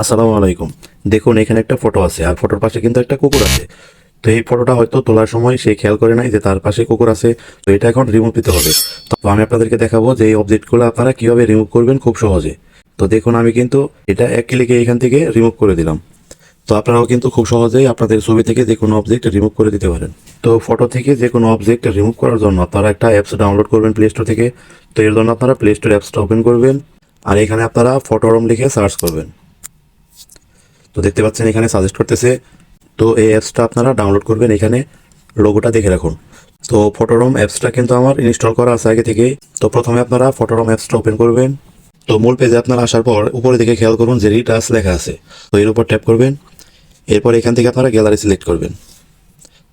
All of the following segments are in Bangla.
আসসালামু আলাইকুম। দেখুন, এখানে একটা ফটো আছে, আর ফটোর পাশে কিন্তু একটা কুকুর আছে। তো এই ফটোটা হয়তো তোলার সময় সে খেয়াল করে নাই যে তার পাশে কুকুর আছে, তো এটা এখন রিমুভ দিতে হবে। তো আমি আপনাদেরকে দেখাবো যে এই অবজেক্টগুলো আপনারা কীভাবে রিমুভ করবেন খুব সহজে। তো দেখুন, আমি কিন্তু এটা এক ক্লিকে এখান থেকে রিমুভ করে দিলাম। তো আপনারাও কিন্তু খুব সহজেই আপনাদের ছবি থেকে যে কোনো অবজেক্ট রিমুভ করে দিতে পারেন। তো ফটো থেকে যে কোনো অবজেক্ট রিমুভ করার জন্য আপনারা একটা অ্যাপস ডাউনলোড করবেন প্লে স্টোর থেকে। তো এর জন্য আপনারা প্লে স্টোর অ্যাপসটা ওপেন করবেন, আর এখানে আপনারা ফটোরম লিখে সার্চ করবেন। তো দেখতে পাচ্ছেন এখানে সাজেস্ট করতেছে, তো এই অ্যাপসটা আপনারা ডাউনলোড করবেন এখানে লোগোটা দেখে রাখুন। তো ফটোরম অ্যাপসটা কিন্তু আমার ইনস্টল করা আছে আগে থেকেই। তো প্রথমে আপনারা ফটোরম অ্যাপসটা ওপেন করবেন। তো মূল পেজে আপনারা আসার পর উপরে দিকে খেয়াল করুন যে রিটাস লেখা আছে। তো এর উপর ট্যাপ করবেন। এরপর এখান থেকে আপনারা গ্যালারি সিলেক্ট করবেন।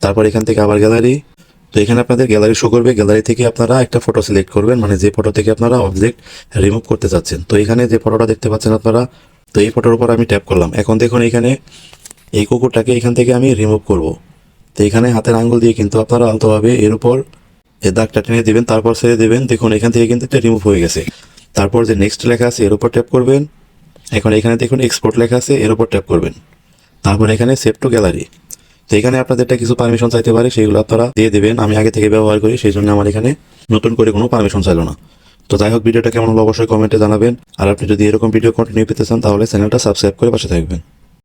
তারপর এখান থেকে আবার গ্যালারি তো এখানে আপনাদের গ্যালারি শো করবে। গ্যালারি থেকে আপনারা একটা ফটো সিলেক্ট করবেন। মানে যে ফটো থেকে আপনারা অবজেক্ট রিমুভ করতে চাচ্ছেন। তো এখানে যে ফটোটা দেখতে পাচ্ছেন আপনারা তো এই ফটোর উপর আমি ট্যাপ করলাম। এখন দেখুন এখানে এই কুকুরটাকে এখান থেকে আমি রিমুভ করব। তো এখানে হাতের আঙ্গুল দিয়ে কিন্তু আপনারা আলতোভাবে এর উপর এই দাগটা টেনে দেবেন, তারপর ছেড়ে দেবেন। দেখুন, এখান থেকে কিন্তু এটা রিমুভ হয়ে গেছে। তারপর যে নেক্সট লেখা আছে, এর উপর ট্যাপ করবেন। এখন এখানে দেখুন এক্সপোর্ট লেখা আছে, এর উপর ট্যাপ করবেন। তারপর এখানে সেভ টু গ্যালারি তো এখানে আপনাদেরটা কিছু পারমিশন চাইতে পারে সেগুলো আপনারা দিয়ে দেবেন। আমি আগে থেকে ব্যবহার করি, সেই জন্য আমার এখানে নতুন করে কোনো পারমিশন চাইলো না। তো যাই হোক, ভিডিওটা কেমন হলো অবশ্যই কমেন্টে জানাবেন। আর আপনি যদি এরকম ভিডিও কন্টিনিউ পেতে চান, তাহলে চ্যানেলটা সাবস্ক্রাইব করে পাশে থাকবেন।